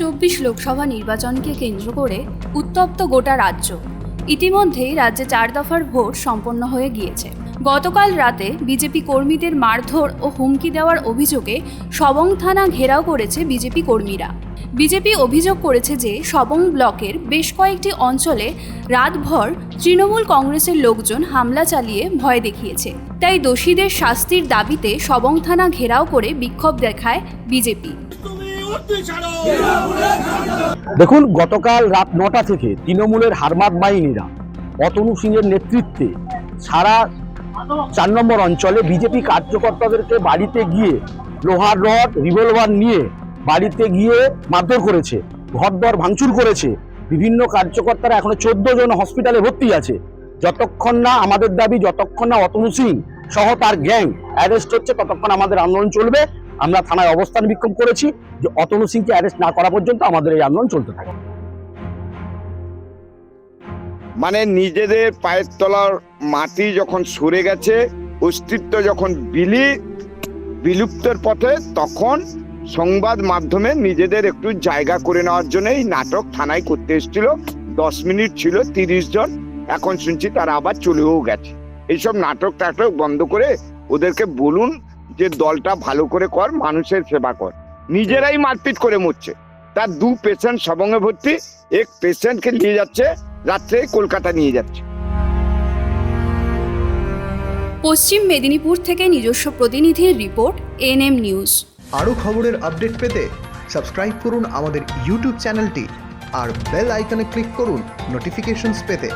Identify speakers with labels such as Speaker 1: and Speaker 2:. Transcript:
Speaker 1: চব্বিশ লোকসভা নির্বাচনকে কেন্দ্র করে উত্তপ্ত গোটা রাজ্য। ইতিমধ্যেই রাজ্যে চার দফার ভোট সম্পন্ন হয়ে গিয়েছে। গতকাল রাতে বিজেপি কর্মীদের মারধর ও হুমকি দেওয়ার অভিযোগে সবং থানা ঘেরাও করেছে বিজেপি কর্মীরা। বিজেপি অভিযোগ করেছে যে সবং ব্লকের বেশ কয়েকটি অঞ্চলে রাতভর তৃণমূল কংগ্রেসের লোকজন হামলা চালিয়ে ভয় দেখিয়েছে। তাই দোষীদের শাস্তির দাবিতে সবং থানা ঘেরাও করে বিক্ষোভ দেখায় বিজেপি।
Speaker 2: দেখুন, গতকাল রাত নটা থেকে তৃণমূলের হারমাত বাহিনীরা অতনু সিংয়ের নেতৃত্বে সারা চার নম্বর অঞ্চলে বিজেপি কার্যকর্তাদেরকে বাড়িতে গিয়ে লোহার রড, রিভলভার নিয়ে বাড়িতে গিয়ে মারধর করেছে, ঘরদর ভাঙচুর করেছে। বিভিন্ন কার্যকর্তারা, এখনও চোদ্দ জন হসপিটালে ভর্তি আছে। যতক্ষণ না আমাদের দাবি, যতক্ষণ না অতনু সিং সহ তার গ্যাং অ্যারেস্ট হচ্ছে, ততক্ষণ আমাদের আন্দোলন চলবে। আমরা থানায় অবস্থান বিক্ষোভ করেছি যে অতনু সিংকে অ্যারেস্ট না করা পর্যন্ত আমাদের এই আন্দোলন চলতে থাকে।
Speaker 3: মানে নিজেদের পায়ের তলার মাটি যখন সরে গেছে, অস্তিত্ব যখন বিলি, বিলুপ্তের পথে, তখন সংবাদ মাধ্যমে নিজেদের একটু জায়গা করে নেওয়ার জন্য এই নাটক থানায় করতে এসেছিল। দশ মিনিট ছিল, তিরিশ জন। এখন শুনছি তারা আবার চলেও গেছে। এইসব নাটক টাটক বন্ধ করে ওদেরকে বলুন যে দলটা ভালো করে কর মানুষের সেবা কর। নিজেরাই মারপিট করে মরছে। তার দু পেশেন্ট সবঙ্গে ভর্তি এক পেশেন্টকে নিয়ে যাচ্ছে রাত্রে কলকাতা নিয়ে যাচ্ছে।
Speaker 1: পশ্চিম মেদিনীপুর থেকে নিজস্ব প্রতিনিধির রিপোর্ট এনএম নিউজ।
Speaker 4: আরও খবরের আপডেট পেতে সাবস্ক্রাইব করুন আমাদের ইউটিউব চ্যানেলটি আর বেল আইকনে ক্লিক করুন নোটিফিকেশনস পেতে।